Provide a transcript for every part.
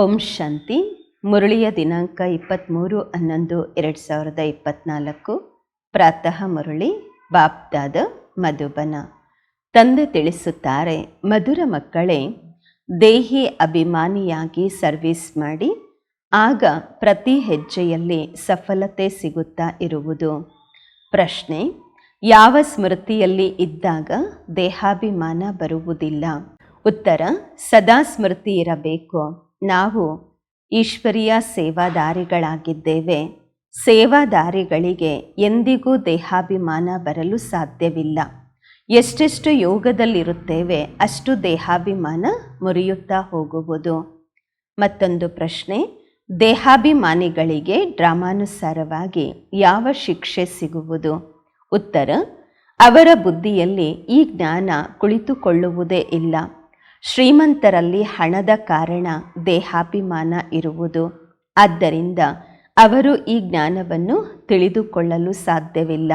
ಓಂ ಶಾಂತಿ. ಮುರಳಿಯ ದಿನಾಂಕ ಇಪ್ಪತ್ತ್ಮೂರು ಹನ್ನೊಂದು ಎರಡು ಸಾವಿರದ ಇಪ್ಪತ್ತ್ನಾಲ್ಕು ಪ್ರಾತಃ ಮುರಳಿ, ಬಾಪ್ದಾದ ಮಧುಬನ. ತಂದೆ ತಿಳಿಸುತ್ತಾರೆ, ಮಧುರ ಮಕ್ಕಳೇ, ದೇಹಿ ಅಭಿಮಾನಿಯಾಗಿ ಸರ್ವಿಸ್ ಮಾಡಿ, ಆಗ ಪ್ರತಿ ಹೆಜ್ಜೆಯಲ್ಲಿ ಸಫಲತೆ ಸಿಗುತ್ತಾ ಇರುವುದು. ಪ್ರಶ್ನೆ, ಯಾವ ಸ್ಮೃತಿಯಲ್ಲಿ ಇದ್ದಾಗ ದೇಹಾಭಿಮಾನ ಬರುವುದಿಲ್ಲ? ಉತ್ತರ, ಸದಾ ಸ್ಮೃತಿ ಇರಬೇಕು. ನಾವು ಈಶ್ವರೀಯ ಸೇವಾದಾರಿಗಳಾಗಿದ್ದೇವೆ. ಸೇವಾದಾರಿಗಳಿಗೆ ಎಂದಿಗೂ ದೇಹಾಭಿಮಾನ ಬರಲು ಸಾಧ್ಯವಿಲ್ಲ. ಎಷ್ಟೆಷ್ಟು ಯೋಗದಲ್ಲಿರುತ್ತೇವೆ, ಅಷ್ಟು ದೇಹಾಭಿಮಾನ ಮುರಿಯುತ್ತಾ ಹೋಗುವುದು. ಮತ್ತೊಂದು ಪ್ರಶ್ನೆ, ದೇಹಾಭಿಮಾನಿಗಳಿಗೆ ಡ್ರಾಮಾನುಸಾರವಾಗಿ ಯಾವ ಶಿಕ್ಷೆ ಸಿಗುವುದು? ಉತ್ತರ, ಅವರ ಬುದ್ಧಿಯಲ್ಲಿ ಈ ಜ್ಞಾನ ಕುಳಿತುಕೊಳ್ಳುವುದೇ ಇಲ್ಲ. ಶ್ರೀಮಂತರಲ್ಲಿ ಹಣದ ಕಾರಣ ದೇಹಾಭಿಮಾನ ಇರುವುದು. ಆದ್ದರಿಂದ ಅವರು ಈ ಜ್ಞಾನವನ್ನು ತಿಳಿದುಕೊಳ್ಳಲು ಸಾಧ್ಯವಿಲ್ಲ.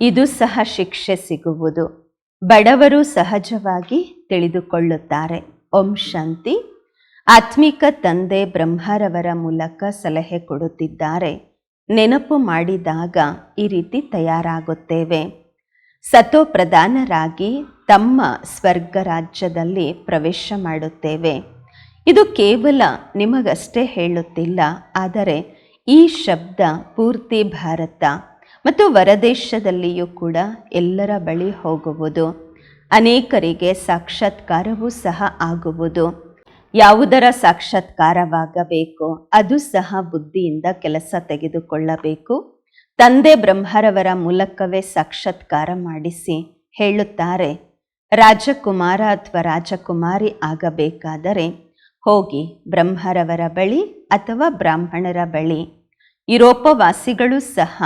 ಇದು ಸಹ ಶಿಕ್ಷೆ ಸಿಗುವುದು. ಬಡವರು ಸಹಜವಾಗಿ ತಿಳಿದುಕೊಳ್ಳುತ್ತಾರೆ. ಓಂ ಶಾಂತಿ. ಆತ್ಮಿಕ ತಂದೆ ಬ್ರಹ್ಮರವರ ಮೂಲಕ ಸಲಹೆ ಕೊಡುತ್ತಿದ್ದಾರೆ. ನೆನಪು ಮಾಡಿದಾಗ ಈ ರೀತಿ ತಯಾರಾಗುತ್ತೇವೆ. ಸತೋ ಪ್ರಧಾನರಾಗಿ ತಮ್ಮ ಸ್ವರ್ಗ ರಾಜ್ಯದಲ್ಲಿ ಪ್ರವೇಶ ಮಾಡುತ್ತೇವೆ. ಇದು ಕೇವಲ ನಿಮಗಷ್ಟೇ ಹೇಳುತ್ತಿಲ್ಲ, ಆದರೆ ಈ ಶಬ್ದ ಪೂರ್ತಿ ಭಾರತ ಮತ್ತು ವರದೇಶದಲ್ಲಿಯೂ ಕೂಡ ಎಲ್ಲರ ಬಳಿ ಹೋಗುವುದು, ಅನೇಕರಿಗೆ ಸಾಕ್ಷಾತ್ಕಾರವೂ ಸಹ ಆಗುವುದು. ಯಾವುದರ ಸಾಕ್ಷಾತ್ಕಾರವಾಗಬೇಕು, ಅದು ಸಹ ಬುದ್ಧಿಯಿಂದ ಕೆಲಸ ತೆಗೆದುಕೊಳ್ಳಬೇಕು. ತಂದೆ ಬ್ರಹ್ಮರವರ ಮೂಲಕವೇ ಸಾಕ್ಷಾತ್ಕಾರ ಮಾಡಿಸಿ ಹೇಳುತ್ತಾರೆ ರಾಜಕುಮಾರ ಅಥವಾ ರಾಜಕುಮಾರಿ ಆಗಬೇಕಾದರೆ ಹೋಗಿ ಬ್ರಹ್ಮರವರ ಬಳಿ ಅಥವಾ ಬ್ರಾಹ್ಮಣರ ಬಳಿ. ಯುರೋಪವಾಸಿಗಳು ಸಹ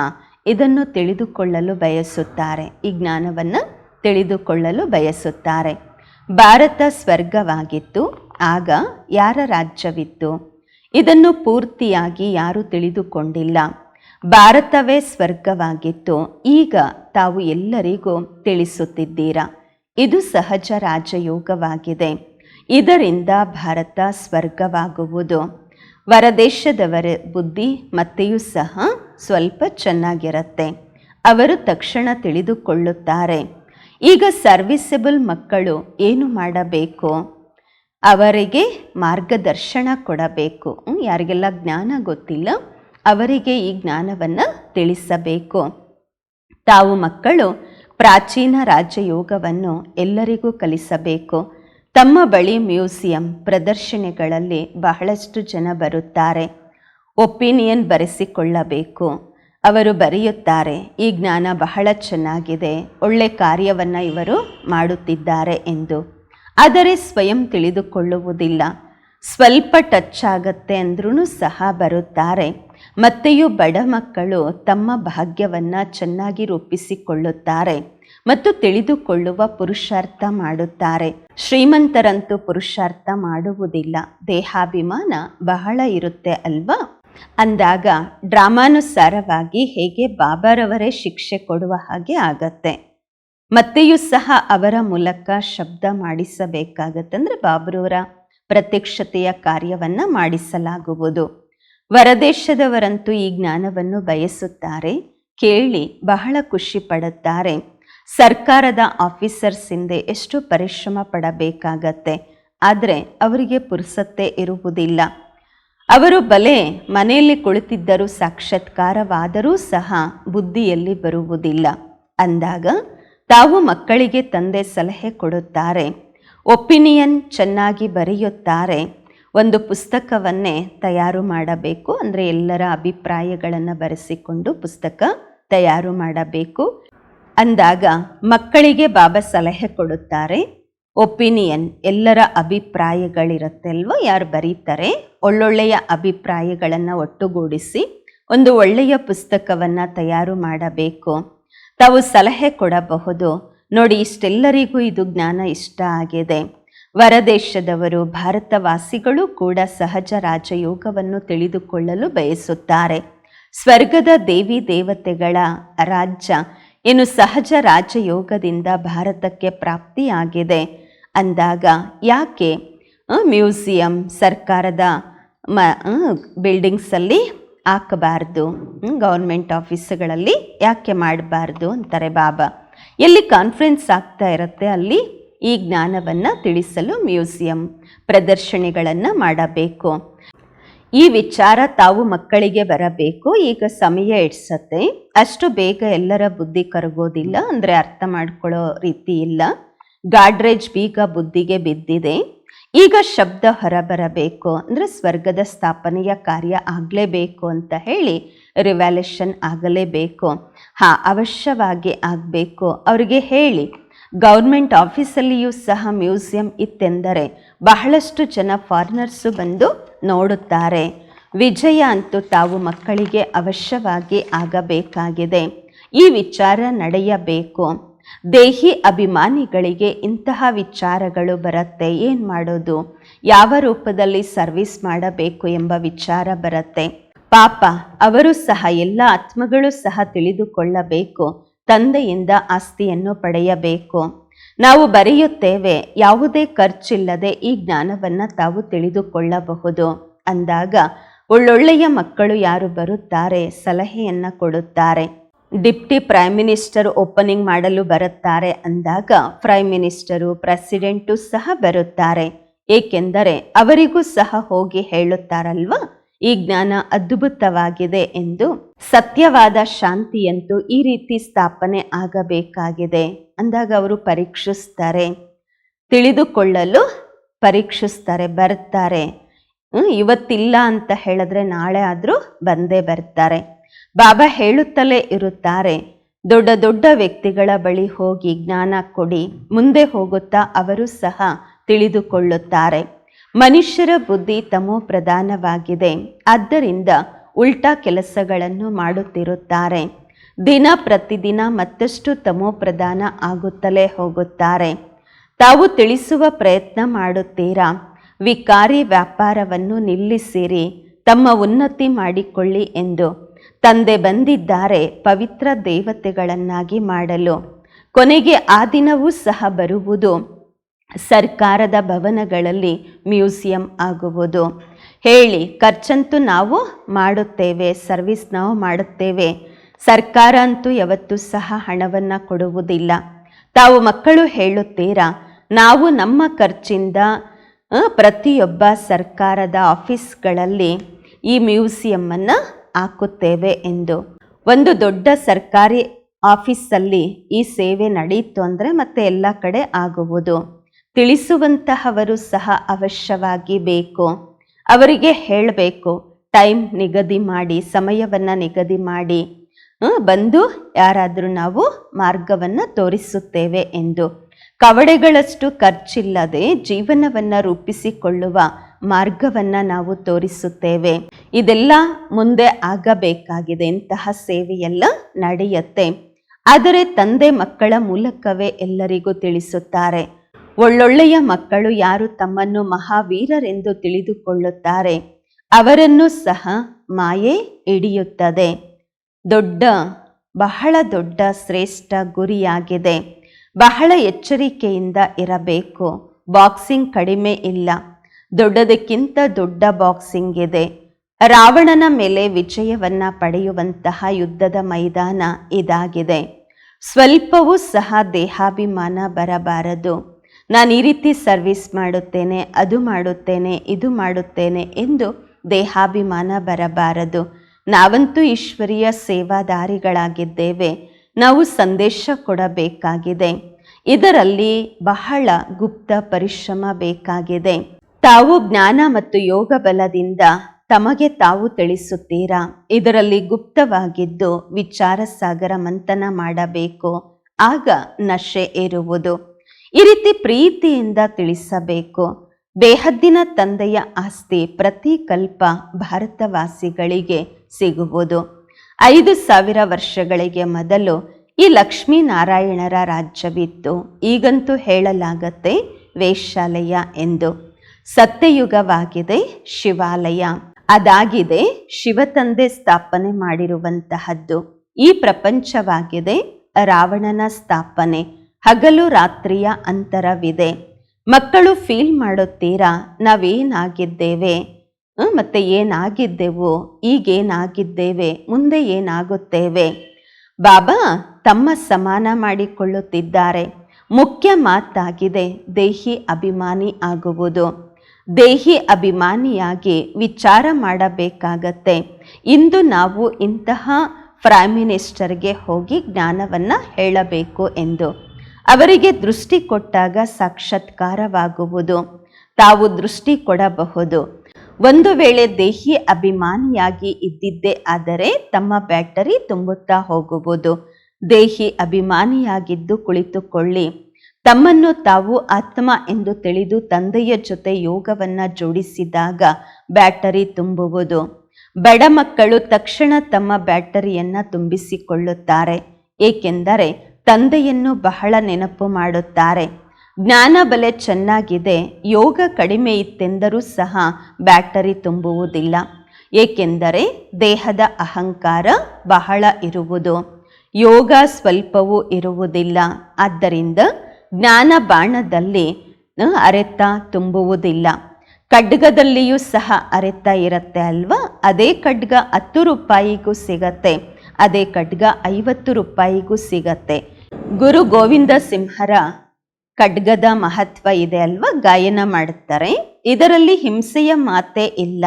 ಇದನ್ನು ತಿಳಿದುಕೊಳ್ಳಲು ಬಯಸುತ್ತಾರೆ. ಈ ಜ್ಞಾನವನ್ನು ತಿಳಿದುಕೊಳ್ಳಲು ಬಯಸುತ್ತಾರೆ. ಭಾರತ ಸ್ವರ್ಗವಾಗಿತ್ತು, ಆಗ ಯಾರ ರಾಜ್ಯವಿತ್ತು? ಇದನ್ನು ಪೂರ್ತಿಯಾಗಿ ಯಾರು ತಿಳಿದುಕೊಂಡಿಲ್ಲ. ಭಾರತವೇ ಸ್ವರ್ಗವಾಗಿತ್ತು, ಈಗ ತಾವು ಎಲ್ಲರಿಗೂ ತಿಳಿಸುತ್ತಿದ್ದೀರಾ? ಇದು ಸಹಜ ರಾಜಯೋಗವಾಗಿದೆ. ಇದರಿಂದ ಭಾರತ ಸ್ವರ್ಗವಾಗುವುದು. ವರದೇಶದವರ ಬುದ್ಧಿ ಮತ್ತೆಯೂ ಸಹ ಸ್ವಲ್ಪ ಚೆನ್ನಾಗಿರುತ್ತೆ. ಅವರು ತಕ್ಷಣ ತಿಳಿದುಕೊಳ್ಳುತ್ತಾರೆ. ಈಗ ಸರ್ವಿಸಬಲ್ ಮಕ್ಕಳು ಏನು ಮಾಡಬೇಕು? ಅವರಿಗೆ ಮಾರ್ಗದರ್ಶನ ಕೊಡಬೇಕು. ಯಾರಿಗೆಲ್ಲ ಜ್ಞಾನ ಗೊತ್ತಿಲ್ಲ, ಅವರಿಗೆ ಈ ಜ್ಞಾನವನ್ನು ತಿಳಿಸಬೇಕು. ತಾವು ಮಕ್ಕಳು ಪ್ರಾಚೀನ ರಾಜ್ಯಯೋಗವನ್ನು ಎಲ್ಲರಿಗೂ ಕಲಿಸಬೇಕು. ತಮ್ಮ ಬಳಿ ಮ್ಯೂಸಿಯಂ ಪ್ರದರ್ಶನಗಳಲ್ಲಿ ಬಹಳಷ್ಟು ಜನ ಬರುತ್ತಾರೆ. ಒಪಿನಿಯನ್ ಬರೆಸಿಕೊಳ್ಳಬೇಕು. ಅವರು ಬರೆಯುತ್ತಾರೆ, ಈ ಜ್ಞಾನ ಬಹಳ ಚೆನ್ನಾಗಿದೆ, ಒಳ್ಳೆ ಕಾರ್ಯವನ್ನು ಇವರು ಮಾಡುತ್ತಿದ್ದಾರೆ ಎಂದು. ಆದರೆ ಸ್ವಯಂ ತಿಳಿದುಕೊಳ್ಳುವುದಿಲ್ಲ. ಸ್ವಲ್ಪ ಟಚ್ ಆಗತ್ತೆ ಅಂದ್ರೂ ಸಹ ಬರುತ್ತಾರೆ. ಮತ್ತೆಯೂ ಬಡ ಮಕ್ಕಳು ತಮ್ಮ ಭಾಗ್ಯವನ್ನು ಚೆನ್ನಾಗಿ ರೂಪಿಸಿಕೊಳ್ಳುತ್ತಾರೆ ಮತ್ತು ತಿಳಿದುಕೊಳ್ಳುವ ಪುರುಷಾರ್ಥ ಮಾಡುತ್ತಾರೆ. ಶ್ರೀಮಂತರಂತೂ ಪುರುಷಾರ್ಥ ಮಾಡುವುದಿಲ್ಲ. ದೇಹಾಭಿಮಾನ ಬಹಳ ಇರುತ್ತೆ ಅಲ್ವಾ? ಅಂದಾಗ ಡ್ರಾಮಾನುಸಾರವಾಗಿ ಹೇಗೆ ಬಾಬಾರವರೇ ಶಿಕ್ಷೆ ಕೊಡುವ ಹಾಗೆ ಆಗತ್ತೆ. ಮತ್ತೆಯೂ ಸಹ ಅವರ ಮೂಲಕ ಶಬ್ದ ಮಾಡಿಸಬೇಕಾಗತ್ತೆ ಅಂದರೆ ಬಾಬರವರ ಪ್ರತ್ಯಕ್ಷತೆಯ ಕಾರ್ಯವನ್ನು ಮಾಡಿಸಲಾಗುವುದು. ಹೊರದೇಶದವರಂತೂ ಈ ಜ್ಞಾನವನ್ನು ಬಯಸುತ್ತಾರೆ, ಕೇಳಿ ಬಹಳ ಖುಷಿ ಪಡುತ್ತಾರೆ. ಸರ್ಕಾರದ ಆಫೀಸರ್ಸ್ ಹಿಂದೆ ಎಷ್ಟು ಪರಿಶ್ರಮ ಪಡಬೇಕಾಗತ್ತೆ, ಆದರೆ ಅವರಿಗೆ ಪುರುಸತ್ತೆ ಇರುವುದಿಲ್ಲ. ಅವರು ಬಲೆ ಮನೆಯಲ್ಲಿ ಕುಳಿತಿದ್ದರೂ ಸಾಕ್ಷಾತ್ಕಾರವಾದರೂ ಸಹ ಬುದ್ಧಿಯಲ್ಲಿ ಬರುವುದಿಲ್ಲ. ಅಂದಾಗ ತಾವು ಮಕ್ಕಳಿಗೆ ತಂದೆ ಸಲಹೆ ಕೊಡುತ್ತಾರೆ, ಒಪಿನಿಯನ್ ಚೆನ್ನಾಗಿ ಬರೆಯುತ್ತಾರೆ. ಒಂದು ಪುಸ್ತಕವನ್ನೇ ತಯಾರು ಮಾಡಬೇಕು. ಅಂದರೆ ಎಲ್ಲರ ಅಭಿಪ್ರಾಯಗಳನ್ನು ಬರೆಸಿಕೊಂಡು ಪುಸ್ತಕ ತಯಾರು ಮಾಡಬೇಕು. ಅಂದಾಗ ಮಕ್ಕಳಿಗೆ ಬಾಬಾ ಸಲಹೆ ಕೊಡುತ್ತಾರೆ. ಒಪಿನಿಯನ್, ಎಲ್ಲರ ಅಭಿಪ್ರಾಯಗಳಿರುತ್ತಲ್ವ ಯಾರು ಬರೀತಾರೆ. ಒಳ್ಳೊಳ್ಳೆಯ ಅಭಿಪ್ರಾಯಗಳನ್ನು ಒಟ್ಟುಗೂಡಿಸಿ ಒಂದು ಒಳ್ಳೆಯ ಪುಸ್ತಕವನ್ನು ತಯಾರು ಮಾಡಬೇಕು. ತಾವು ಸಲಹೆ ಕೊಡಬಹುದು. ನೋಡಿ, ಇಷ್ಟೆಲ್ಲರಿಗೂ ಇದು ಜ್ಞಾನ ಇಷ್ಟ ಆಗಿದೆ. ಹೊರದೇಶದವರು ಭಾರತವಾಸಿಗಳು ಕೂಡ ಸಹಜ ರಾಜಯೋಗವನ್ನು ತಿಳಿದುಕೊಳ್ಳಲು ಬಯಸುತ್ತಾರೆ. ಸ್ವರ್ಗದ ದೇವಿ ದೇವತೆಗಳ ರಾಜ್ಯ ಏನು ಸಹಜ ರಾಜಯೋಗದಿಂದ ಭಾರತಕ್ಕೆ ಪ್ರಾಪ್ತಿಯಾಗಿದೆ. ಅಂದಾಗ ಯಾಕೆ? ಮ್ಯೂಸಿಯಂ ಸರ್ಕಾರದ ಮ ಬಿಲ್ಡಿಂಗ್ಸಲ್ಲಿ ಹಾಕಬಾರ್ದು. ಗೌರ್ಮೆಂಟ್ ಆಫೀಸುಗಳಲ್ಲಿ ಯಾಕೆ ಮಾಡಬಾರ್ದು ಅಂತಾರೆ ಬಾಬಾ. ಎಲ್ಲಿ ಕಾನ್ಫರೆನ್ಸ್ ಆಗ್ತಾ ಇರುತ್ತೆ ಅಲ್ಲಿ ಈ ಜ್ಞಾನವನ್ನು ತಿಳಿಸಲು ಮ್ಯೂಸಿಯಂ ಪ್ರದರ್ಶನಗಳನ್ನು ಮಾಡಬೇಕು. ಈ ವಿಚಾರ ತಾವು ಮಕ್ಕಳಿಗೆ ಬರಬೇಕು. ಈಗ ಸಮಯ ಇಡ್ಸತ್ತೆ ಅಷ್ಟು ಬೇಗ ಎಲ್ಲರ ಬುದ್ಧಿ ಕರಗೋದಿಲ್ಲ. ಅಂದರೆ ಅರ್ಥ ಮಾಡ್ಕೊಳ್ಳೋ ರೀತಿ ಇಲ್ಲ. ಗಾಡ್ರೇಜ್ ಬೀಗ ಬುದ್ಧಿಗೆ ಬಿದ್ದಿದೆ. ಈಗ ಶಬ್ದ ಹೊರಬರಬೇಕು. ಅಂದರೆ ಸ್ವರ್ಗದ ಸ್ಥಾಪನೆಯ ಕಾರ್ಯ ಆಗಲೇಬೇಕು ಅಂತ ಹೇಳಿ ರಿವ್ಯಾಲ್ಯೂಷನ್ ಆಗಲೇಬೇಕು. ಹಾಂ, ಅವಶ್ಯವಾಗಿ ಆಗಬೇಕು. ಅವರಿಗೆ ಹೇಳಿ. ಗೌರ್ಮೆಂಟ್ ಆಫೀಸಲ್ಲಿಯೂ ಸಹ ಮ್ಯೂಸಿಯಂ ಇತ್ತೆಂದರೆ ಬಹಳಷ್ಟು ಜನ ಫಾರಿನರ್ಸು ಬಂದು ನೋಡುತ್ತಾರೆ. ವಿಜಯ ಅಂತೂ ತಾವು ಮಕ್ಕಳಿಗೆ ಅವಶ್ಯವಾಗಿ ಆಗಬೇಕಾಗಿದೆ. ಈ ವಿಚಾರ ನಡೆಯಬೇಕು. ದೇಹಿ ಅಭಿಮಾನಿಗಳಿಗೆ ಇಂತಹ ವಿಚಾರಗಳು ಬರುತ್ತೆ, ಏನು ಮಾಡೋದು? ಯಾವ ರೂಪದಲ್ಲಿ ಸರ್ವಿಸ್ ಮಾಡಬೇಕು ಎಂಬ ವಿಚಾರ ಬರುತ್ತೆ. ಪಾಪ, ಅವರು ಸಹ ಎಲ್ಲ ಆತ್ಮಗಳು ಸಹ ತಿಳಿದುಕೊಳ್ಳಬೇಕು. ತಂದೆಯಿಂದ ಆಸ್ತಿಯನ್ನು ಪಡೆಯಬೇಕು. ನಾವು ಬರೆಯುತ್ತೇವೆ, ಯಾವುದೇ ಖರ್ಚಿಲ್ಲದೆ ಈ ಜ್ಞಾನವನ್ನು ತಾವು ತಿಳಿದುಕೊಳ್ಳಬಹುದು. ಅಂದಾಗ, ಒಳ್ಳೊಳ್ಳೆಯ ಮಕ್ಕಳು ಯಾರು ಬರುತ್ತಾರೆ, ಸಲಹೆಯನ್ನು ಕೊಡುತ್ತಾರೆ. ಡಿಪ್ಟಿ ಪ್ರೈಮ್ ಮಿನಿಸ್ಟರ್ ಓಪನಿಂಗ್ ಮಾಡಲು ಬರುತ್ತಾರೆ ಅಂದಾಗ, ಪ್ರೈಮ್ ಮಿನಿಸ್ಟರು, ಪ್ರೆಸಿಡೆಂಟು ಸಹ ಬರುತ್ತಾರೆ. ಏಕೆಂದರೆ, ಅವರಿಗೂ ಸಹ ಹೋಗಿ ಹೇಳುತ್ತಾರಲ್ವಾ? ಈ ಜ್ಞಾನ ಅದ್ಭುತವಾಗಿದೆ ಎಂದು ಸತ್ಯವಾದ ಶಾಂತಿಯಂತೂ ಈ ರೀತಿ ಸ್ಥಾಪನೆ ಆಗಬೇಕಾಗಿದೆ. ಅಂದಾಗ ಅವರು ಪರೀಕ್ಷಿಸ್ತಾರೆ. ತಿಳಿದುಕೊಳ್ಳಲು ಪರೀಕ್ಷಿಸ್ತಾರೆ, ಬರ್ತಾರೆ. ಇವತ್ತಿಲ್ಲ ಅಂತ ಹೇಳಿದ್ರೆ ನಾಳೆ ಆದರೂ ಬಂದೇ ಬರ್ತಾರೆ. ಬಾಬಾ ಹೇಳುತ್ತಲೇ ಇರುತ್ತಾರೆ, ದೊಡ್ಡ ದೊಡ್ಡ ವ್ಯಕ್ತಿಗಳ ಬಳಿ ಹೋಗಿ ಜ್ಞಾನ ಕೊಡಿ, ಮುಂದೆ ಹೋಗುತ್ತಾ ಅವರು ಸಹ ತಿಳಿದುಕೊಳ್ಳುತ್ತಾರೆ. ಮನುಷ್ಯರ ಬುದ್ಧಿ ತಮೋ ಪ್ರಧಾನವಾಗಿದೆ. ಆದ್ದರಿಂದ ಉಲ್ಟಾ ಕೆಲಸಗಳನ್ನು ಮಾಡುತ್ತಿರುತ್ತಾರೆ. ದಿನ ಪ್ರತಿದಿನ ಮತ್ತಷ್ಟು ತಮೋ ಪ್ರಧಾನ ಆಗುತ್ತಲೇ ಹೋಗುತ್ತಾರೆ. ತಾವು ತಿಳಿಸುವ ಪ್ರಯತ್ನ ಮಾಡುತ್ತೀರಾ? ವಿಕಾರಿ ವ್ಯಾಪಾರವನ್ನು ನಿಲ್ಲಿಸಿರಿ. ತಮ್ಮ ಉನ್ನತಿ ಮಾಡಿಕೊಳ್ಳಿ ಎಂದು. ತಂದೆ ಬಂದಿದ್ದಾರೆ ಪವಿತ್ರ ದೇವತೆಗಳನ್ನಾಗಿ ಮಾಡಲು. ಕೊನೆಗೆ ಆ ದಿನವೂ ಸಹ ಬರುವುದು. ಸರ್ಕಾರದ ಭವನಗಳಲ್ಲಿ ಮ್ಯೂಸಿಯಂ ಆಗುವುದು. ಹೇಳಿ, ಖರ್ಚಂತೂ ನಾವು ಮಾಡುತ್ತೇವೆ, ಸರ್ವಿಸ್ ನಾವು ಮಾಡುತ್ತೇವೆ. ಸರ್ಕಾರ ಅಂತೂ ಯಾವತ್ತೂ ಸಹ ಹಣವನ್ನು ಕೊಡುವುದಿಲ್ಲ. ತಾವು ಮಕ್ಕಳು ಹೇಳುತ್ತೀರಾ, ನಾವು ನಮ್ಮ ಖರ್ಚಿಂದ ಪ್ರತಿಯೊಬ್ಬ ಸರ್ಕಾರದ ಆಫೀಸ್ಗಳಲ್ಲಿ ಈ ಮ್ಯೂಸಿಯಮ್ಮನ್ನು ಹಾಕುತ್ತೇವೆ ಎಂದು. ಒಂದು ದೊಡ್ಡ ಸರ್ಕಾರಿ ಆಫೀಸಲ್ಲಿ ಈ ಸೇವೆ ನಡೆಯಿತು ಅಂದರೆ ಮತ್ತೆ ಎಲ್ಲ ಕಡೆ ಆಗುವುದು. ತಿಳಿಸುವಂತಹವರು ಸಹ ಅವಶ್ಯವಾಗಿ ಬೇಕು. ಅವರಿಗೆ ಹೇಳಬೇಕು, ಟೈಮ್ ನಿಗದಿ ಮಾಡಿ, ಸಮಯವನ್ನು ನಿಗದಿ ಮಾಡಿ. ಬಂದು ಯಾರಾದರೂ ನಾವು ಮಾರ್ಗವನ್ನು ತೋರಿಸುತ್ತೇವೆ ಎಂದು. ಕವಡೆಗಳಷ್ಟು ಖರ್ಚಿಲ್ಲದೆ ಜೀವನವನ್ನು ರೂಪಿಸಿಕೊಳ್ಳುವ ಮಾರ್ಗವನ್ನು ನಾವು ತೋರಿಸುತ್ತೇವೆ. ಇದೆಲ್ಲ ಮುಂದೆ ಆಗಬೇಕಾಗಿದೆ. ಇಂತಹ ಸೇವೆಯೆಲ್ಲ ನಡೆಯುತ್ತೆ. ಆದರೆ ತಂದೆ ಮಕ್ಕಳ ಮೂಲಕವೇ ಎಲ್ಲರಿಗೂ ತಿಳಿಸುತ್ತಾರೆ. ಒಳ್ಳೊಳ್ಳೆಯ ಮಕ್ಕಳು ಯಾರು ತಮ್ಮನ್ನು ಮಹಾವೀರರೆಂದು ತಿಳಿದುಕೊಳ್ಳುತ್ತಾರೆ, ಅವರನ್ನು ಸಹ ಮಾಯೆ ಹಿಡಿಯುತ್ತದೆ. ದೊಡ್ಡ, ಬಹಳ ದೊಡ್ಡ ಶ್ರೇಷ್ಠ ಗುರಿಯಾಗಿದೆ. ಬಹಳ ಎಚ್ಚರಿಕೆಯಿಂದ ಇರಬೇಕು. ಬಾಕ್ಸಿಂಗ್ ಕಡಿಮೆ ಇಲ್ಲ. ದೊಡ್ಡದಕ್ಕಿಂತ ದೊಡ್ಡ ಬಾಕ್ಸಿಂಗ್ ಇದೆ. ರಾವಣನ ಮೇಲೆ ವಿಜಯವನ್ನ ಪಡೆಯುವಂತಹ ಯುದ್ಧದ ಮೈದಾನ ಇದಾಗಿದೆ. ಸ್ವಲ್ಪವೂ ಸಹ ದೇಹಾಭಿಮಾನ ಬರಬಾರದು. ನಾನು ಈ ರೀತಿ ಸರ್ವಿಸ್ ಮಾಡುತ್ತೇನೆ, ಅದು ಮಾಡುತ್ತೇನೆ, ಇದು ಮಾಡುತ್ತೇನೆ ಎಂದು ದೇಹಾಭಿಮಾನ ಬರಬಾರದು. ನಾವಂತೂ ಈಶ್ವರೀಯ ಸೇವಾದಾರಿಗಳಾಗಿದ್ದೇವೆ. ನಾವು ಸಂದೇಶ ಕೊಡಬೇಕಾಗಿದೆ. ಇದರಲ್ಲಿ ಬಹಳ ಗುಪ್ತ ಪರಿಶ್ರಮ ಬೇಕಾಗಿದೆ. ತಾವು ಜ್ಞಾನ ಮತ್ತು ಯೋಗ ಬಲದಿಂದ ತಮಗೆ ತಾವು ತಿಳಿಸುತ್ತೀರಾ? ಇದರಲ್ಲಿ ಗುಪ್ತವಾಗಿದ್ದು ವಿಚಾರ ಸಾಗರ ಮಂಥನ ಮಾಡಬೇಕು. ಆಗ ನಶೆ ಇರುವುದು ಈ ರೀತಿ ಪ್ರೀತಿಯಿಂದ ತಿಳಿಸಬೇಕು. ಬೇಹದ್ದಿನ ತಂದೆಯ ಆಸ್ತಿ ಪ್ರತಿ ಕಲ್ಪ ಭಾರತವಾಸಿಗಳಿಗೆ ಸಿಗುವುದು. ಐದು ಸಾವಿರ ವರ್ಷಗಳಿಗೆ ಮೊದಲು ಈ ಲಕ್ಷ್ಮೀನಾರಾಯಣರ ರಾಜ್ಯವಿತ್ತು. ಈಗಂತೂ ಹೇಳಲಾಗತ್ತೆ ವೇಶ್ಯಾಲಯ ಎಂದು. ಸತ್ಯಯುಗವಾಗಿದೆ ಶಿವಾಲಯ. ಅದಾಗಿದೆ ಶಿವತಂದೆ ಸ್ಥಾಪನೆ ಮಾಡಿರುವಂತಹದ್ದು. ಈ ಪ್ರಪಂಚವಾಗಿದೆ ರಾವಣನ ಸ್ಥಾಪನೆ. ಹಗಲು ರಾತ್ರಿಯ ಅಂತರವಿದೆ. ಮಕ್ಕಳು ಫೀಲ್ ಮಾಡುತ್ತೀರಾ? ನಾವೇನಾಗಿದ್ದೇವೆ? ಮತ್ತೆ ಏನಾಗಿದ್ದೆವು? ಈಗೇನಾಗಿದ್ದೇವೆ? ಮುಂದೆ ಏನಾಗುತ್ತೇವೆ? ಬಾಬಾ ತಮ್ಮ ಸಮಾನ ಮಾಡಿಕೊಳ್ಳುತ್ತಿದ್ದಾರೆ. ಮುಖ್ಯ ಮಾತಾಗಿದೆ, ದೇಹಿ ಅಭಿಮಾನಿ ಆಗುವುದು. ದೇಹಿ ಅಭಿಮಾನಿಯಾಗಿ ವಿಚಾರ ಮಾಡಬೇಕಾಗತ್ತೆ. ಇಂದು ನಾವು ಇಂತಹ ಪ್ರೈಮ್ ಮಿನಿಸ್ಟರ್ಗೆ ಹೋಗಿ ಜ್ಞಾನವನ್ನು ಹೇಳಬೇಕು ಎಂದು. ಅವರಿಗೆ ದೃಷ್ಟಿ ಕೊಟ್ಟಾಗ ಸಾಕ್ಷಾತ್ಕಾರವಾಗುವುದು. ತಾವು ದೃಷ್ಟಿ ಕೊಡಬಹುದು. ಒಂದು ವೇಳೆ ದೇಹಿ ಅಭಿಮಾನಿಯಾಗಿ ಇದ್ದಿದ್ದೇ ಆದರೆ ತಮ್ಮ ಬ್ಯಾಟರಿ ತುಂಬುತ್ತಾ ಹೋಗುವುದು. ದೇಹಿ ಅಭಿಮಾನಿಯಾಗಿದ್ದು ಕುಳಿತುಕೊಳ್ಳಿ. ತಮ್ಮನ್ನು ತಾವು ಆತ್ಮ ಎಂದು ತಿಳಿದು ತಂದೆಯ ಜೊತೆ ಯೋಗವನ್ನು ಜೋಡಿಸಿದಾಗ ಬ್ಯಾಟರಿ ತುಂಬುವುದು. ಬಡ ಮಕ್ಕಳು ತಕ್ಷಣ ತಮ್ಮ ಬ್ಯಾಟರಿಯನ್ನು ತುಂಬಿಸಿಕೊಳ್ಳುತ್ತಾರೆ. ಏಕೆಂದರೆ ತಂದೆಯನ್ನು ಬಹಳ ನೆನಪು ಮಾಡುತ್ತಾರೆ. ಜ್ಞಾನ ಬಲೆ ಚೆನ್ನಾಗಿದೆ, ಯೋಗ ಕಡಿಮೆ ಇತ್ತೆಂದರೂ ಸಹ ಬ್ಯಾಟರಿ ತುಂಬುವುದಿಲ್ಲ. ಏಕೆಂದರೆ ದೇಹದ ಅಹಂಕಾರ ಬಹಳ ಇರುವುದು. ಯೋಗ ಸ್ವಲ್ಪವೂ ಇರುವುದಿಲ್ಲ. ಆದ್ದರಿಂದ ಜ್ಞಾನ ಬಾಣದಲ್ಲಿ ಅರೆತ ತುಂಬುವುದಿಲ್ಲ. ಖಡ್ಗದಲ್ಲಿಯೂ ಸಹ ಅರೆತ ಇರುತ್ತೆ ಅಲ್ವಾ? ಅದೇ ಖಡ್ಗ ಹತ್ತು ರೂಪಾಯಿಗೂ ಸಿಗತ್ತೆ. ಅದೇ ಖಡ್ಗ ಐವತ್ತು ರೂಪಾಯಿಗೂ ಸಿಗತ್ತೆ. ಗುರು ಗೋವಿಂದ ಸಿಂಹರ ಖಡ್ಗದ ಮಹತ್ವ ಇದೆ ಅಲ್ವಾ? ಗಾಯನ ಮಾಡುತ್ತಾರೆ. ಇದರಲ್ಲಿ ಹಿಂಸೆಯ ಮಾತೆ ಇಲ್ಲ.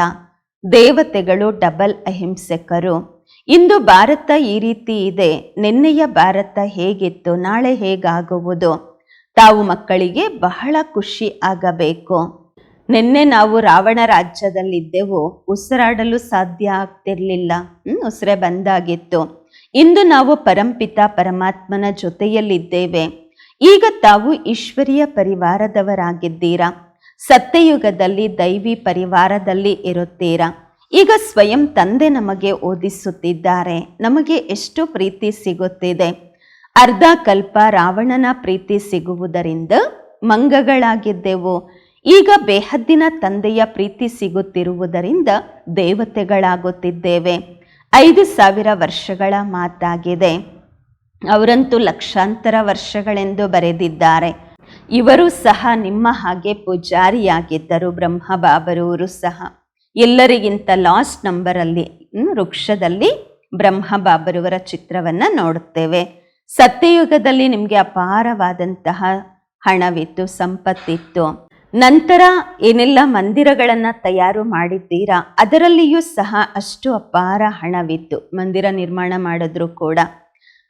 ದೇವತೆಗಳು ಡಬಲ್ ಅಹಿಂಸಕರು. ಇಂದು ಭಾರತ ಈ ರೀತಿ ಇದೆ. ನಿನ್ನೆಯ ಭಾರತ ಹೇಗಿತ್ತು? ನಾಳೆ ಹೇಗಾಗುವುದು? ತಾವು ಮಕ್ಕಳಿಗೆ ಬಹಳ ಖುಷಿ ಆಗಬೇಕು. ನಿನ್ನೆ ನಾವು ರಾವಣ ರಾಜ್ಯದಲ್ಲಿದ್ದೆವು. ಉಸಿರಾಡಲು ಸಾಧ್ಯ ಆಗ್ತಿರ್ಲಿಲ್ಲ. ಉಸಿರೇ ಬಂದಾಗಿತ್ತು. ಇಂದು ನಾವು ಪರಂಪಿತ ಪರಮಾತ್ಮನ ಜೊತೆಯಲ್ಲಿದ್ದೇವೆ. ಈಗ ತಾವು ಈಶ್ವರೀಯ ಪರಿವಾರದವರಾಗಿದ್ದೀರಾ? ಸತ್ಯಯುಗದಲ್ಲಿ ದೈವಿ ಪರಿವಾರದಲ್ಲಿ ಇರುತ್ತೀರಾ? ಈಗ ಸ್ವಯಂ ತಂದೆ ನಮಗೆ ಓದಿಸುತ್ತಿದ್ದಾರೆ. ನಮಗೆ ಎಷ್ಟು ಪ್ರೀತಿ ಸಿಗುತ್ತಿದೆ? ಅರ್ಧ ಕಲ್ಪ ರಾವಣನ ಪ್ರೀತಿ ಸಿಗುವುದರಿಂದ ಮಂಗಗಳಾಗಿದ್ದೆವು. ಈಗ ಬೇಹದ್ದಿನ ತಂದೆಯ ಪ್ರೀತಿ ಸಿಗುತ್ತಿರುವುದರಿಂದ ದೇವತೆಗಳಾಗುತ್ತಿದ್ದೇವೆ. ಐದು ಸಾವಿರ ವರ್ಷಗಳ ಮಾತಾಗಿದೆ. ಅವರಂತೂ ಲಕ್ಷಾಂತರ ವರ್ಷಗಳೆಂದು ಬರೆದಿದ್ದಾರೆ. ಇವರು ಸಹ ನಿಮ್ಮ ಹಾಗೆ ಪೂಜಾರಿಯಾಗಿದ್ದರು. ಬ್ರಹ್ಮ ಬಾಬರೂರು ಸಹ. ಎಲ್ಲರಿಗಿಂತ ಲಾಸ್ಟ್ ನಂಬರಲ್ಲಿ ವೃಕ್ಷದಲ್ಲಿ ಬ್ರಹ್ಮ ಬಾಬರುವರ ಚಿತ್ರವನ್ನು ನೋಡುತ್ತೇವೆ. ಸತ್ಯಯುಗದಲ್ಲಿ ನಿಮಗೆ ಅಪಾರವಾದಂತಹ ಹಣವಿತ್ತು, ಸಂಪತ್ತಿತ್ತು. ನಂತರ ಏನೆಲ್ಲ ಮಂದಿರಗಳನ್ನ ತಯಾರು ಮಾಡಿದ್ದೀರಾ? ಅದರಲ್ಲಿಯೂ ಸಹ ಅಷ್ಟು ಅಪಾರ ಹಣವಿತ್ತು. ಮಂದಿರ ನಿರ್ಮಾಣ ಮಾಡಿದ್ರು ಕೂಡ.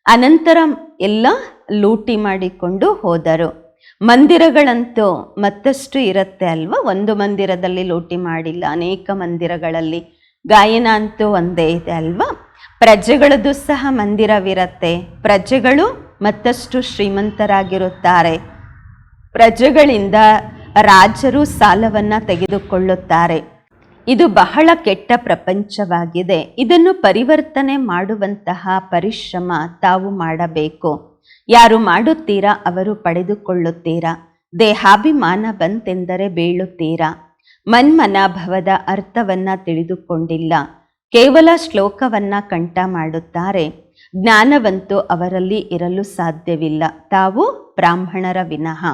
ಅನಂತರ ಎಲ್ಲ ಲೂಟಿ ಮಾಡಿಕೊಂಡು ಹೋದರು. ಮಂದಿರಗಳಂತೂ ಮತ್ತಷ್ಟು ಇರುತ್ತೆ ಅಲ್ವಾ? ಒಂದು ಮಂದಿರದಲ್ಲಿ ಲೂಟಿ ಮಾಡಿಲ್ಲ. ಅನೇಕ ಮಂದಿರಗಳಲ್ಲಿ ಗಾಯನ ಅಂತೂ ಒಂದೇ ಇದೆ ಅಲ್ವಾ? ಪ್ರಜೆಗಳದ್ದು ಸಹ ಮಂದಿರವಿರತ್ತೆ. ಪ್ರಜೆಗಳು ಮತ್ತಷ್ಟು ಶ್ರೀಮಂತರಾಗಿರುತ್ತಾರೆ. ಪ್ರಜೆಗಳಿಂದ ರಾಜರು ಸಾಲವನ್ನ ತೆಗೆದುಕೊಳ್ಳುತ್ತಾರೆ. ಇದು ಬಹಳ ಕೆಟ್ಟ ಪ್ರಪಂಚವಾಗಿದೆ. ಇದನ್ನು ಪರಿವರ್ತನೆ ಮಾಡುವಂತಹ ಪರಿಶ್ರಮ ತಾವು ಮಾಡಬೇಕು. ಯಾರು ಮಾಡುತ್ತೀರಾ ಅವರು ಪಡೆದುಕೊಳ್ಳುತ್ತೀರಾ. ದೇಹಾಭಿಮಾನ ಬಂತೆಂದರೆ ಬೀಳುತ್ತೀರಾ. ಮನ್ಮನಾಭವದ ಅರ್ಥವನ್ನ ತಿಳಿದುಕೊಂಡಿಲ್ಲ. ಕೇವಲ ಶ್ಲೋಕವನ್ನ ಕಂಠ ಮಾಡುತ್ತಾರೆ. ಜ್ಞಾನವಂತೂ ಅವರಲ್ಲಿ ಇರಲು ಸಾಧ್ಯವಿಲ್ಲ. ತಾವು ಬ್ರಾಹ್ಮಣರ ವಿನಃ.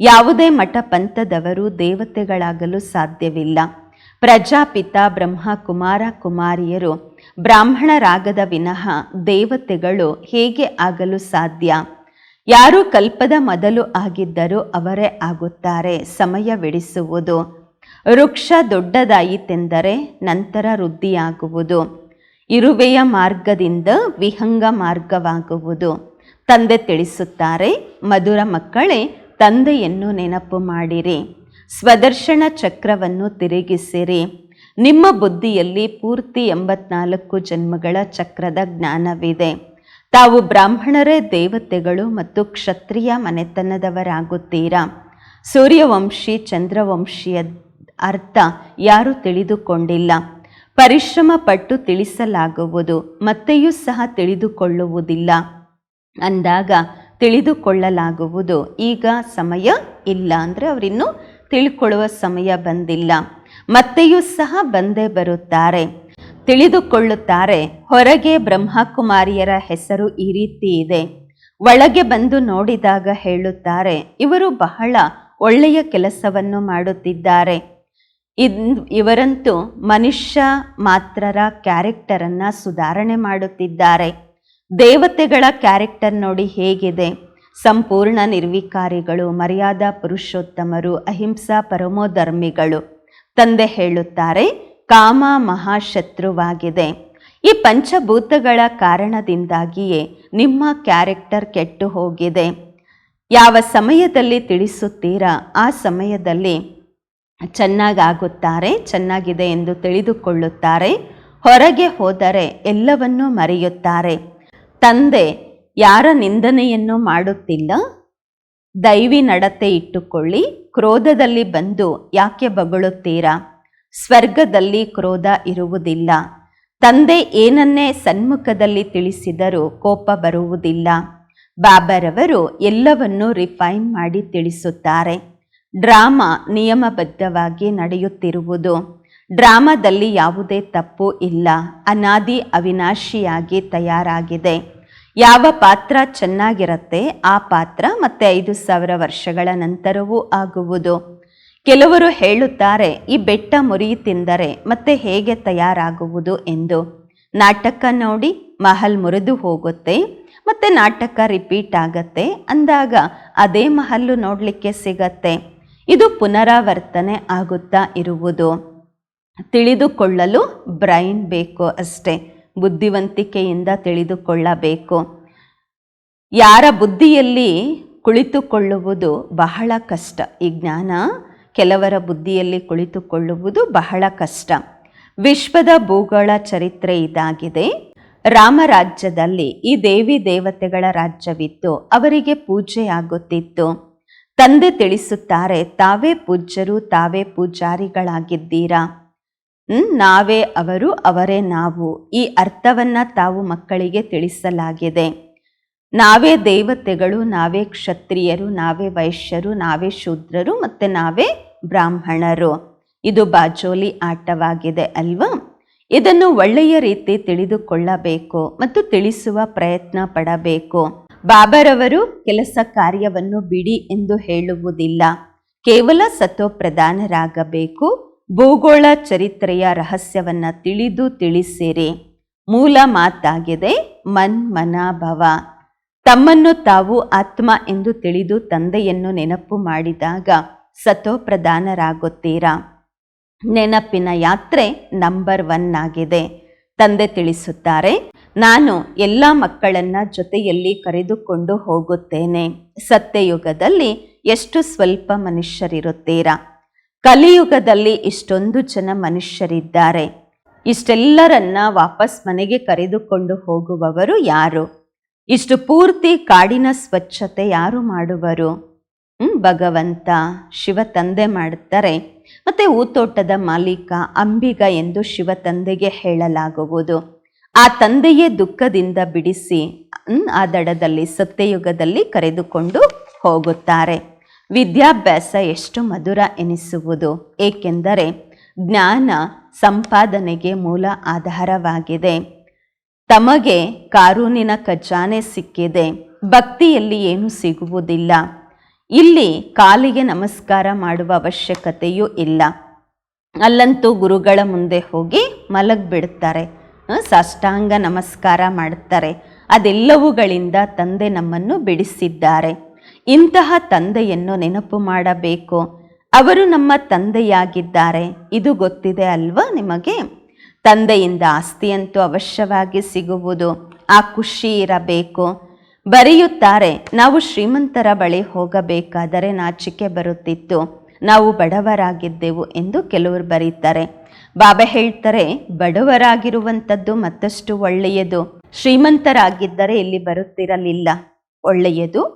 ಯಾವುದೇ ಮಠ ಪಂಥದವರು ದೇವತೆಗಳಾಗಲು ಸಾಧ್ಯವಿಲ್ಲ. ಪ್ರಜಾಪಿತ ಬ್ರಹ್ಮ ಕುಮಾರ ಕುಮಾರಿಯರು ಬ್ರಾಹ್ಮಣರಾಗದ ವಿನಃ ದೇವತೆಗಳು ಹೇಗೆ ಆಗಲು ಸಾಧ್ಯ? ಯಾರು ಕಲ್ಪದ ಮೊದಲು ಆಗಿದ್ದರೂ ಅವರೇ ಆಗುತ್ತಾರೆ, ಸಮಯ ಸಮಯವಿಡಿಸುವುದು ವೃಕ್ಷ ದೊಡ್ಡದಾಯಿತೆಂದರೆ ನಂತರ ವೃದ್ಧಿಯಾಗುವುದು. ಇರುವೆಯ ಮಾರ್ಗದಿಂದ ವಿಹಂಗ ಮಾರ್ಗವಾಗುವುದು. ತಂದೆ ತಿಳಿಸುತ್ತಾರೆ, ಮಧುರ ಮಕ್ಕಳೇ ತಂದೆಯನ್ನು ನೆನಪು ಮಾಡಿರಿ. ಸ್ವದರ್ಶನ ಚಕ್ರವನ್ನು ತಿರುಗಿಸಿರಿ. ನಿಮ್ಮ ಬುದ್ಧಿಯಲ್ಲಿ ಪೂರ್ತಿ ಎಂಬತ್ನಾಲ್ಕು ಜನ್ಮಗಳ ಚಕ್ರದ ಜ್ಞಾನವಿದೆ. ತಾವು ಬ್ರಾಹ್ಮಣರೇ ದೇವತೆಗಳು ಮತ್ತು ಕ್ಷತ್ರಿಯ ಮನೆತನದವರಾಗುತ್ತೀರಾ? ಸೂರ್ಯವಂಶಿ ಚಂದ್ರವಂಶಿಯ ಅರ್ಥ ಯಾರು ತಿಳಿದುಕೊಂಡಿಲ್ಲ. ಪರಿಶ್ರಮ ಪಟ್ಟು ತಿಳಿಸಲಾಗುವುದು, ಮತ್ತೆಯೂ ಸಹ ತಿಳಿದುಕೊಳ್ಳುವುದಿಲ್ಲ. ಅಂದಾಗ ತಿಳಿದುಕೊಳ್ಳಲಾಗುವುದು. ಈಗ ಸಮಯ ಇಲ್ಲ ಅಂದರೆ ಅವರಿನ್ನೂ ತಿಳ್ಕೊಳ್ಳುವ ಸಮಯ ಬಂದಿಲ್ಲ. ಮತ್ತೆಯೂ ಸಹ ಬಂದೇ ಬರುತ್ತಾರೆ. ತಿಳಿದುಕೊಳ್ಳುತ್ತಾರೆ. ಹೊರಗೆ ಬ್ರಹ್ಮಕುಮಾರಿಯರ ಹೆಸರು ಈ ರೀತಿ ಇದೆ. ಒಳಗೆ ಬಂದು ನೋಡಿದಾಗ ಹೇಳುತ್ತಾರೆ, ಇವರು ಬಹಳ ಒಳ್ಳೆಯ ಕೆಲಸವನ್ನು ಮಾಡುತ್ತಿದ್ದಾರೆ. ಇವರಂತೂ ಮನುಷ್ಯ ಮಾತ್ರರ ಕ್ಯಾರೆಕ್ಟರನ್ನು ಸುಧಾರಣೆ ಮಾಡುತ್ತಿದ್ದಾರೆ. ದೇವತೆಗಳ ಕ್ಯಾರೆಕ್ಟರ್ ನೋಡಿ ಹೇಗಿದೆ. ಸಂಪೂರ್ಣ ನಿರ್ವಿಕಾರಿಗಳು, ಮರ್ಯಾದಾ ಪುರುಷೋತ್ತಮರು, ಅಹಿಂಸಾ ಪರಮೋಧರ್ಮಿಗಳು. ತಂದೆ ಹೇಳುತ್ತಾರೆ, ಕಾಮ ಮಹಾಶತ್ರುವಾಗಿದೆ. ಈ ಪಂಚಭೂತಗಳ ಕಾರಣದಿಂದಾಗಿಯೇ ನಿಮ್ಮ ಕ್ಯಾರೆಕ್ಟರ್ ಕೆಟ್ಟು ಹೋಗಿದೆ. ಯಾವ ಸಮಯದಲ್ಲಿ ತಿಳಿಸುತ್ತೀರಾ? ಆ ಸಮಯದಲ್ಲಿ ಚೆನ್ನಾಗಾಗುತ್ತಾರೆ, ಚೆನ್ನಾಗಿದೆ ಎಂದು ತಿಳಿದುಕೊಳ್ಳುತ್ತಾರೆ. ಹೊರಗೆ ಹೋದರೆ ಎಲ್ಲವನ್ನೂ ಮರೆಯುತ್ತಾರೆ. ತಂದೆ ಯಾರ ನಿಂದನೆಯನ್ನು ಮಾಡುತ್ತಿಲ್ಲ? ದೈವಿ ನಡತೆ ಇಟ್ಟುಕೊಳ್ಳಿ. ಕ್ರೋಧದಲ್ಲಿ ಬಂದು ಯಾಕೆ ಬಗಳುತ್ತೀರಾ? ಸ್ವರ್ಗದಲ್ಲಿ ಕ್ರೋಧ ಇರುವುದಿಲ್ಲ. ತಂದೆ ಏನನ್ನೇ ಸನ್ಮುಖದಲ್ಲಿ ತಿಳಿಸಿದರೂ ಕೋಪ ಬರುವುದಿಲ್ಲ. ಬಾಬರವರು ಎಲ್ಲವನ್ನೂ ರಿಫೈನ್ ಮಾಡಿ ತಿಳಿಸುತ್ತಾರೆ. ಡ್ರಾಮಾ ನಿಯಮಬದ್ಧವಾಗಿ ನಡೆಯುತ್ತಿರುವುದು. ಡ್ರಾಮಾದಲ್ಲಿ ಯಾವುದೇ ತಪ್ಪು ಇಲ್ಲ. ಅನಾದಿ ಅವಿನಾಶಿಯಾಗಿ ತಯಾರಾಗಿದೆ. ಯಾವ ಪಾತ್ರ ಚೆನ್ನಾಗಿರುತ್ತೆ, ಆ ಪಾತ್ರ ಮತ್ತೆ ಐದು ಸಾವಿರ ವರ್ಷಗಳ ನಂತರವೂ ಆಗುವುದು. ಕೆಲವರು ಹೇಳುತ್ತಾರೆ, ಈ ಬೆಟ್ಟ ಮುರಿಯಿ ತಿಂದರೆ ಮತ್ತೆ ಹೇಗೆ ತಯಾರಾಗುವುದು? ಎಂದು. ನಾಟಕ ನೋಡಿ, ಮಹಲ್ ಮುರಿದು ಹೋಗುತ್ತೆ, ಮತ್ತೆ ನಾಟಕ ರಿಪೀಟ್ ಆಗತ್ತೆ. ಅಂದಾಗ ಅದೇ ಮಹಲ್ಲು ನೋಡಲಿಕ್ಕೆ ಸಿಗತ್ತೆ. ಇದು ಪುನರಾವರ್ತನೆ ಆಗುತ್ತಾ ಇರುವುದು. ತಿಳಿದುಕೊಳ್ಳಲು ಬ್ರೈನ್ ಬೇಕು ಅಷ್ಟೇ. ಬುದ್ಧಿವಂತಿಕೆಯಿಂದ ತಿಳಿದುಕೊಳ್ಳಬೇಕು. ಯಾರ ಬುದ್ಧಿಯಲ್ಲಿ ಕುಳಿತುಕೊಳ್ಳುವುದು ಬಹಳ ಕಷ್ಟ. ಈ ಜ್ಞಾನ ಕೆಲವರ ಬುದ್ಧಿಯಲ್ಲಿ ಕುಳಿತುಕೊಳ್ಳುವುದು ಬಹಳ ಕಷ್ಟ. ವಿಶ್ವದ ಭೂಗೋಳ ಚರಿತ್ರೆ ಇದಾಗಿದೆ. ರಾಮರಾಜ್ಯದಲ್ಲಿ ಈ ದೇವಿ ದೇವತೆಗಳ ರಾಜ್ಯವಿತ್ತು. ಅವರಿಗೆ ಪೂಜೆಯಾಗುತ್ತಿತ್ತು ತಂದೆ ತಿಳಿಸುತ್ತಾರೆ, ತಾವೇ ಪೂಜ್ಯರು, ತಾವೇ ಪೂಜಾರಿಗಳಾಗಿದ್ದೀರಾ? ನಾವೇ ಅವರು, ಅವರೇ ನಾವು. ಈ ಅರ್ಥವನ್ನ ತಾವು ಮಕ್ಕಳಿಗೆ ತಿಳಿಸಲಾಗಿದೆ. ನಾವೇ ದೇವತೆಗಳು, ನಾವೇ ಕ್ಷತ್ರಿಯರು, ನಾವೇ ವೈಶ್ಯರು, ನಾವೇ ಶೂದ್ರರು, ಮತ್ತು ನಾವೇ ಬ್ರಾಹ್ಮಣರು. ಇದು ಬಾಜೋಲಿ ಆಟವಾಗಿದೆ ಅಲ್ವಾ? ಇದನ್ನು ಒಳ್ಳೆಯ ರೀತಿ ತಿಳಿದುಕೊಳ್ಳಬೇಕು ಮತ್ತು ತಿಳಿಸುವ ಪ್ರಯತ್ನ ಪಡಬೇಕು. ಬಾಬರವರು ಕೆಲಸ ಕಾರ್ಯವನ್ನು ಬಿಡಿ ಎಂದು ಹೇಳುವುದಿಲ್ಲ. ಕೇವಲ ಸತೋಪ್ರಧಾನರಾಗಬೇಕು ಭೂಗೋಳ ಚರಿತ್ರೆಯ ರಹಸ್ಯವನ್ನ ತಿಳಿದು ತಿಳಿಸಿರಿ. ಮೂಲ ಮಾತಾಗಿದೆ ಮನ್ ಮನಾಭವ ತಮ್ಮನ್ನು ತಾವು ಆತ್ಮ ಎಂದು ತಿಳಿದು ತಂದೆಯನ್ನು ನೆನಪು ಮಾಡಿದಾಗ ಸತೋಪ್ರಧಾನರಾಗುತ್ತೀರಾ ನೆನಪಿನ ಯಾತ್ರೆ ನಂಬರ್ ಒನ್ ಆಗಿದೆ. ತಂದೆ ತಿಳಿಸುತ್ತಾರೆ, ನಾನು ಎಲ್ಲ ಮಕ್ಕಳನ್ನ ಜೊತೆಯಲ್ಲಿ ಕರೆದುಕೊಂಡು ಹೋಗುತ್ತೇನೆ. ಸತ್ಯಯುಗದಲ್ಲಿ ಎಷ್ಟು ಸ್ವಲ್ಪ ಮನುಷ್ಯರಿರುತ್ತೀರಾ. ಕಲಿಯುಗದಲ್ಲಿ ಇಷ್ಟೊಂದು ಜನ ಮನುಷ್ಯರಿದ್ದಾರೆ. ಇಷ್ಟೆಲ್ಲರನ್ನ ವಾಪಸ್ ಮನೆಗೆ ಕರೆದುಕೊಂಡು ಹೋಗುವವರು ಯಾರು? ಇಷ್ಟು ಪೂರ್ತಿ ಕಾಡಿನ ಸ್ವಚ್ಛತೆ ಯಾರು ಮಾಡುವರು? ಭಗವಂತ, ಶಿವ ತಂದೆ ಮಾಡುತ್ತಾರೆ. ಮತ್ತೆ ಊತೋಟದ ಮಾಲೀಕ, ಅಂಬಿಗ ಎಂದು ಶಿವ ತಂದೆಗೆ ಹೇಳಲಾಗುವುದು. ಆ ತಂದೆಯೇ ದುಃಖದಿಂದ ಬಿಡಿಸಿ ಆ ದಡದಲ್ಲಿ, ಸತ್ಯಯುಗದಲ್ಲಿ ಕರೆದುಕೊಂಡು ಹೋಗುತ್ತಾರೆ. ವಿದ್ಯಾಭ್ಯಾಸ ಎಷ್ಟು ಮಧುರ ಎನಿಸುವುದು. ಏಕೆಂದರೆ ಜ್ಞಾನ ಸಂಪಾದನೆಗೆ ಮೂಲ ಆಧಾರವಾಗಿದೆ. ತಮಗೆ ಕಾನೂನಿನ ಖಜಾನೆ ಸಿಕ್ಕಿದೆ. ಭಕ್ತಿಯಲ್ಲಿ ಏನೂ ಸಿಗುವುದಿಲ್ಲ. ಇಲ್ಲಿ ಕಾಲಿಗೆ ನಮಸ್ಕಾರ ಮಾಡುವ ಅವಶ್ಯಕತೆಯೂ ಇಲ್ಲ. ಅಲ್ಲಂತೂ ಗುರುಗಳ ಮುಂದೆ ಹೋಗಿ ಮಲಗಿಬಿಡ್ತಾರೆ. ಸಾಷ್ಟಾಂಗ ನಮಸ್ಕಾರ ಮಾಡುತ್ತಾರೆ ಅದೆಲ್ಲವುಗಳಿಂದ ತಂದೆ ನಮ್ಮನ್ನು ಬಿಡಿಸಿದ್ದಾರೆ. ಇಂತಹ ತಂದೆಯನ್ನು ನೆನಪು ಮಾಡಬೇಕು. ಅವರು ನಮ್ಮ ತಂದೆಯಾಗಿದ್ದಾರೆ. ಇದು ಗೊತ್ತಿದೆ ಅಲ್ವಾ ನಿಮಗೆ? ತಂದೆಯಿಂದ ಆಸ್ತಿಯಂತೂ ಅವಶ್ಯವಾಗಿ ಸಿಗುವುದು. ಆ ಖುಷಿ ಇರಬೇಕು. ಬರೆಯುತ್ತಾರೆ, ನಾವು ಶ್ರೀಮಂತರ ಬಳಿ ಹೋಗಬೇಕಾದರೆ ನಾಚಿಕೆ ಬರುತ್ತಿತ್ತು. ನಾವು ಬಡವರಾಗಿದ್ದೆವು ಎಂದು ಕೆಲವರು ಬರೀತಾರೆ. ಬಾಬಾ ಹೇಳ್ತಾರೆ, ಬಡವರಾಗಿರುವಂಥದ್ದು ಮತ್ತಷ್ಟು ಒಳ್ಳೆಯದು. ಶ್ರೀಮಂತರಾಗಿದ್ದರೆ ಇಲ್ಲಿ ಬರುತ್ತಿರಲಿಲ್ಲ. ಒಳ್ಳೆಯದು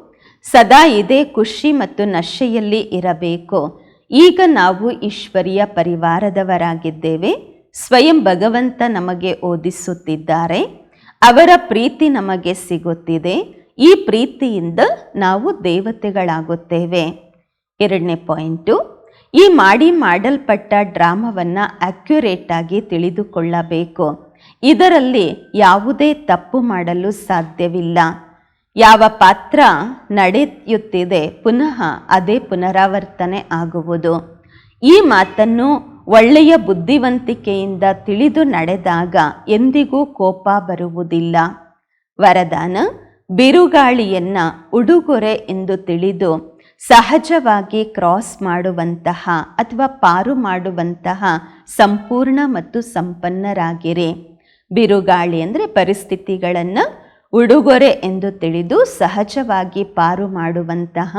ಸದಾ ಇದೇ ಖುಷಿ ಮತ್ತು ನಶೆಯಲ್ಲಿ ಇರಬೇಕು. ಈಗ ನಾವು ಈಶ್ವರಿಯ ಪರಿವಾರದವರಾಗಿದ್ದೇವೆ. ಸ್ವಯಂ ಭಗವಂತ ನಮಗೆ ಓದಿಸುತ್ತಿದ್ದಾರೆ. ಅವರ ಪ್ರೀತಿ ನಮಗೆ ಸಿಗುತ್ತಿದೆ. ಈ ಪ್ರೀತಿಯಿಂದ ನಾವು ದೇವತೆಗಳಾಗುತ್ತೇವೆ. ಎರಡನೇ ಪಾಯಿಂಟು, ಈ ಮಾಡಿ ಮಾಡಲ್ಪಟ್ಟ ಡ್ರಾಮವನ್ನು ಅಕ್ಯುರೇಟಾಗಿ ತಿಳಿದುಕೊಳ್ಳಬೇಕು. ಇದರಲ್ಲಿ ಯಾವುದೇ ತಪ್ಪು ಮಾಡಲು ಸಾಧ್ಯವಿಲ್ಲ. ಯಾವ ಪಾತ್ರ ನಡೆಯುತ್ತಿದೆ ಪುನಃ ಅದೇ ಪುನರಾವರ್ತನೆ ಆಗುವುದು. ಈ ಮಾತನ್ನು ಒಳ್ಳೆಯ ಬುದ್ಧಿವಂತಿಕೆಯಿಂದ ತಿಳಿದು ನಡೆದಾಗ ಎಂದಿಗೂ ಕೋಪ ಬರುವುದಿಲ್ಲ. ವರದಾನ, ಬಿರುಗಾಳಿಯನ್ನ ಉಡುಗೊರೆ ಎಂದು ತಿಳಿದು ಸಹಜವಾಗಿ ಕ್ರಾಸ್ ಮಾಡುವಂತಹ ಅಥವಾ ಪಾರು ಮಾಡುವಂತಹ ಸಂಪೂರ್ಣ ಮತ್ತು ಸಂಪನ್ನರಾಗಿರಿ. ಬಿರುಗಾಳಿ ಅಂದರೆ ಪರಿಸ್ಥಿತಿಗಳನ್ನು ಉಡುಗೊರೆ ಎಂದು ತಿಳಿದು ಸಹಜವಾಗಿ ಪಾರು ಮಾಡುವಂತಹ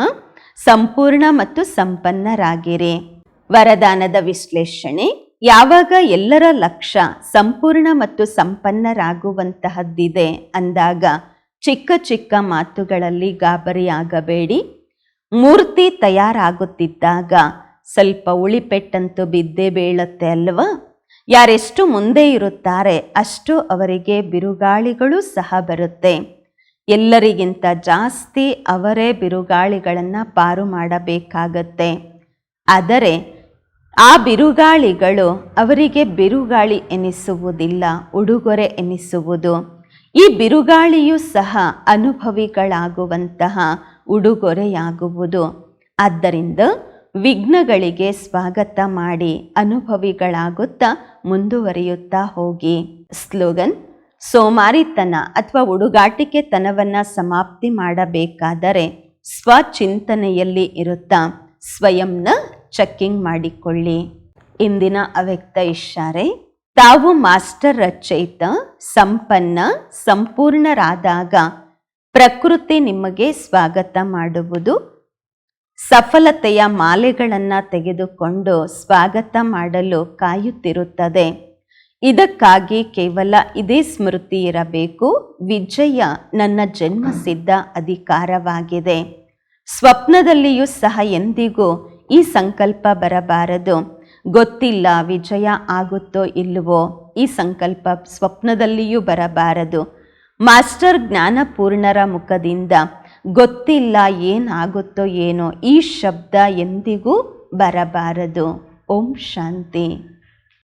ಸಂಪೂರ್ಣ ಮತ್ತು ಸಂಪನ್ನರಾಗಿರಿ. ವರದಾನದ ವಿಶ್ಲೇಷಣೆ, ಯಾವಾಗ ಎಲ್ಲರ ಲಕ್ಷ್ಯ ಸಂಪೂರ್ಣ ಮತ್ತು ಸಂಪನ್ನರಾಗುವಂತಹದ್ದಿದೆ ಅಂದಾಗ ಚಿಕ್ಕ ಚಿಕ್ಕ ಮಾತುಗಳಲ್ಲಿ ಗಾಬರಿಯಾಗಬೇಡಿ. ಮೂರ್ತಿ ತಯಾರಾಗುತ್ತಿದ್ದಾಗ ಸ್ವಲ್ಪ ಉಳಿಪೆಟ್ಟಂತೂ ಬಿದ್ದೇ ಬೀಳುತ್ತೆ ಅಲ್ವಾ? ಯಾರೆಷ್ಟು ಮುಂದೆ ಇರುತ್ತಾರೆ ಅಷ್ಟು ಅವರಿಗೆ ಬಿರುಗಾಳಿಗಳು ಸಹ ಬರುತ್ತೆ. ಎಲ್ಲರಿಗಿಂತ ಜಾಸ್ತಿ ಅವರೇ ಬಿರುಗಾಳಿಗಳನ್ನು ಪಾರು ಮಾಡಬೇಕಾಗತ್ತೆ. ಆದರೆ ಆ ಬಿರುಗಾಳಿಗಳು ಅವರಿಗೆ ಬಿರುಗಾಳಿ ಎನಿಸುವುದಿಲ್ಲ, ಉಡುಗೊರೆ ಎನಿಸುವುದು. ಈ ಬಿರುಗಾಳಿಯೂ ಸಹ ಅನುಭವಿಗಳಾಗುವಂತಹ ಉಡುಗೊರೆಯಾಗುವುದು. ಆದ್ದರಿಂದ ವಿಘ್ನಗಳಿಗೆ ಸ್ವಾಗತ ಮಾಡಿ ಅನುಭವಿಗಳಾಗುತ್ತಾ ಮುಂದುವರಿಯುತ್ತಾ ಹೋಗಿ. ಸ್ಲೋಗನ್, ಸೋಮಾರಿತನ ಅಥವಾ ಉಡುಗಾಟಿಕೆತನವನ್ನು ಸಮಾಪ್ತಿ ಮಾಡಬೇಕಾದರೆ ಸ್ವಚಿಂತನೆಯಲ್ಲಿ ಇರುತ್ತಾ ಸ್ವಯಂನ ಚೆಕ್ಕಿಂಗ್ ಮಾಡಿಕೊಳ್ಳಿ. ಇಂದಿನ ಅವ್ಯಕ್ತ ಇಷ್ಟಾರೆ, ತಾವು ಮಾಸ್ಟರ್ ರಚಯಿತ, ಸಂಪನ್ನ, ಸಂಪೂರ್ಣರಾದಾಗ ಪ್ರಕೃತಿ ನಿಮಗೆ ಸ್ವಾಗತ ಮಾಡುವುದು ಸಫಲತೆಯ ಮಾಲೆಗಳನ್ನು ತೆಗೆದುಕೊಂಡು ಸ್ವಾಗತ ಮಾಡಲು ಕಾಯುತ್ತಿರುತ್ತದೆ. ಇದಕ್ಕಾಗಿ ಕೇವಲ ಇದೇ ಸ್ಮೃತಿ ಇರಬೇಕು. ವಿಜಯ ನನ್ನ ಜನ್ಮಸಿದ್ಧ ಅಧಿಕಾರವಾಗಿದೆ. ಸ್ವಪ್ನದಲ್ಲಿಯೂ ಸಹ ಎಂದಿಗೂ ಈ ಸಂಕಲ್ಪ ಬರಬಾರದು. ಗೊತ್ತಿಲ್ಲ ವಿಜಯ ಆಗುತ್ತೋ ಇಲ್ಲವೋ ಈ ಸಂಕಲ್ಪ ಸ್ವಪ್ನದಲ್ಲಿಯೂ ಬರಬಾರದು. ಮಾಸ್ಟರ್ ಜ್ಞಾನಪೂರ್ಣರ ಮುಖದಿಂದ ಗೊತ್ತಿಲ್ಲ ಏನಾಗುತ್ತೋ ಏನೋ ಈ ಶಬ್ದ ಎಂದಿಗೂ ಬರಬಾರದು. ಓಂ ಶಾಂತಿ.